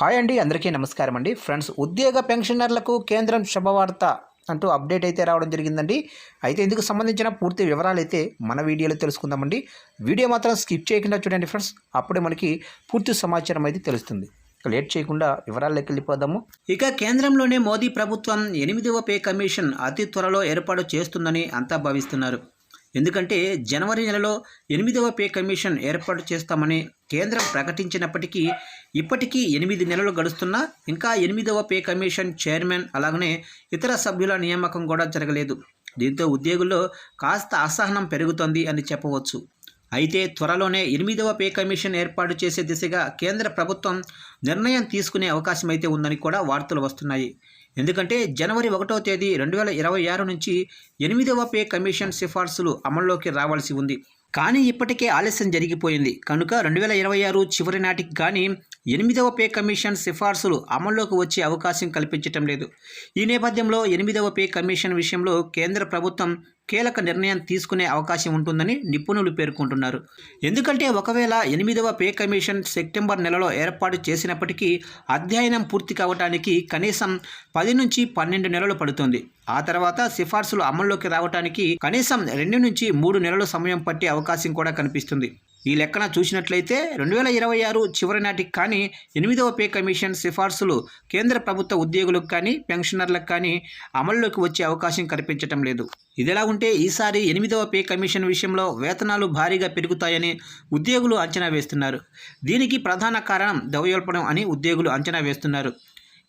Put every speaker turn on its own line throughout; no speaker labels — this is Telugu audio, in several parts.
హాయ్ అండి అందరికీ నమస్కారం అండి. ఫ్రెండ్స్ ఉద్యోగ పెన్షనర్లకు కేంద్రం శుభవార్త అంటూ అప్డేట్ అయితే రావడం జరిగిందండి. అయితే ఇందుకు సంబంధించిన పూర్తి వివరాలు అయితే మన వీడియోలో తెలుసుకుందామండి. వీడియో మాత్రం స్కిప్ చేయకుండా చూడండి ఫ్రెండ్స్. అప్పుడే మనకి పూర్తి సమాచారం అయితే తెలుస్తుంది. లేట్ చేయకుండా వివరాల్లోకి వెళ్ళిపోదాము. ఇక కేంద్రంలోనే మోదీ ప్రభుత్వం ఎనిమిదవ పే కమిషన్ అతి త్వరలో ఏర్పాటు చేస్తుందని అంతా భావిస్తున్నారు. ఎందుకంటే జనవరి నెలలో ఎనిమిదవ పే కమిషన్ ఏర్పాటు చేస్తామని కేంద్రం ప్రకటించినప్పటికీ ఇప్పటికీ ఎనిమిది నెలలు గడుస్తున్నా ఇంకా ఎనిమిదవ పే కమిషన్ చైర్మన్ అలాగనే ఇతర సభ్యుల నియామకం కూడా జరగలేదు. దీంతో ఉద్యోగుల్లో కాస్త అసహనం పెరుగుతోంది అని చెప్పవచ్చు. అయితే త్వరలోనే ఎనిమిదవ పే కమిషన్ ఏర్పాటు చేసే దిశగా కేంద్ర ప్రభుత్వం నిర్ణయం తీసుకునే అవకాశం అయితే ఉందని కూడా వార్తలు వస్తున్నాయి. ఎందుకంటే జనవరి ఒకటో తేదీ రెండు వేల ఇరవై ఆరు నుంచి ఎనిమిదవ పే కమిషన్ సిఫార్సులు అమల్లోకి రావాల్సి ఉంది. కానీ ఇప్పటికే ఆలస్యం జరిగిపోయింది. కనుక రెండు వేల ఇరవై ఆరు చివరి నాటికి కానీ ఎనిమిదవ పే కమిషన్ సిఫార్సులు అమల్లోకి వచ్చే అవకాశం కల్పించటం లేదు. ఈ నేపథ్యంలో ఎనిమిదవ పే కమిషన్ విషయంలో కేంద్ర ప్రభుత్వం కీలక నిర్ణయం తీసుకునే అవకాశం ఉంటుందని నిపుణులు పేర్కొంటున్నారు. ఎందుకంటే ఒకవేళ ఎనిమిదవ పే కమిషన్ సెప్టెంబర్ నెలలో ఏర్పాటు చేసినప్పటికీ అధ్యయనం పూర్తి కావడానికి కనీసం పది నుంచి పన్నెండు నెలలు పడుతుంది. ఆ తర్వాత సిఫార్సులు అమల్లోకి రావడానికి కనీసం రెండు నుంచి మూడు నెలల సమయం పట్టే అవకాశం కూడా కనిపిస్తుంది. ఈ లెక్కన చూసినట్లయితే రెండు వేల ఇరవై ఆరు చివరి నాటికి కానీ ఎనిమిదవ పే కమిషన్ సిఫార్సులు కేంద్ర ప్రభుత్వ ఉద్యోగులకు కానీ పెన్షనర్లకు కానీ అమల్లోకి వచ్చే అవకాశం కనిపించటం లేదు. ఇదిలా ఉంటే ఈసారి ఎనిమిదవ పే కమిషన్ విషయంలో వేతనాలు భారీగా పెరుగుతాయని ఉద్యోగులు అంచనా వేస్తున్నారు. దీనికి ప్రధాన కారణం ద్రవ్యోల్పణం అని ఉద్యోగులు అంచనా వేస్తున్నారు.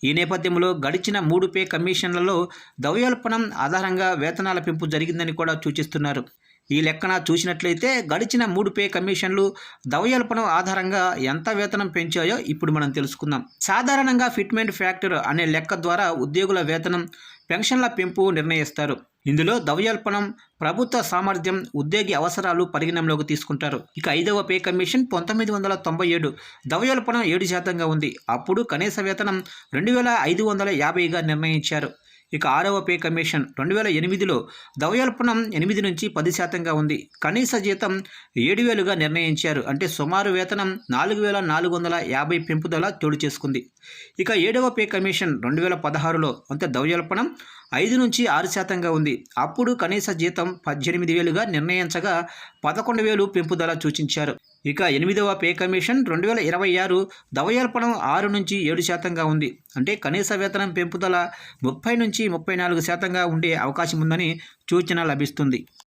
ఈ నేపథ్యంలో గడిచిన మూడు పే కమిషన్లలో ద్రవ్యోల్పణం ఆధారంగా వేతనాల పెంపు జరిగిందని కూడా సూచిస్తున్నారు. ఈ లెక్కన చూసినట్లయితే గడిచిన మూడు పే కమిషన్లు ద్రవ్యోల్పణం ఆధారంగా ఎంత వేతనం పెంచాయో ఇప్పుడు మనం తెలుసుకుందాం. సాధారణంగా ఫిట్మెంట్ ఫ్యాక్టర్ అనే లెక్క ద్వారా ఉద్యోగుల వేతనం పెన్షన్ల పెంపు నిర్ణయిస్తారు. ఇందులో ద్రవ్యోల్పణం ప్రభుత్వ సామర్థ్యం ఉద్యోగి అవసరాలు పరిగణంలోకి తీసుకుంటారు. ఇక ఐదవ పే కమిషన్ పంతొమ్మిది వందల తొంభై ఏడు. ద్రవ్యోల్పణం ఏడు శాతంగా ఉంది. అప్పుడు కనీస వేతనం రెండు వేల ఐదు వందల యాభైగా నిర్ణయించారు. ఇక ఆరవ పే కమిషన్ రెండు వేల ఎనిమిదిలో ద్రవ్యోల్పణం ఎనిమిది నుంచి పది శాతంగా ఉంది. కనీస జీతం ఏడు వేలుగా నిర్ణయించారు. అంటే సుమారు వేతనం నాలుగు వేల నాలుగు వందల యాభై పెంపుదల తోడు చేసుకుంది. ఇక ఏడవ పే కమిషన్ రెండు వేల పదహారులో అంటే ద్రవ్యోల్పణం ఐదు నుంచి ఆరు శాతంగా ఉంది. అప్పుడు కనీస జీతం పద్దెనిమిది వేలుగా నిర్ణయించగా పదకొండు వేలు పెంపుదల సూచించారు. ఇక ఎనిమిదవ పే కమిషన్ రెండు వేల ఇరవై ఆరు దవయర్పణం ఆరు నుంచి ఏడు శాతంగా ఉంది. అంటే కనీస వేతనం పెంపుదల ముప్పై నుంచి ముప్పై నాలుగు శాతంగా ఉండే అవకాశం ఉందని సూచన లభిస్తుంది.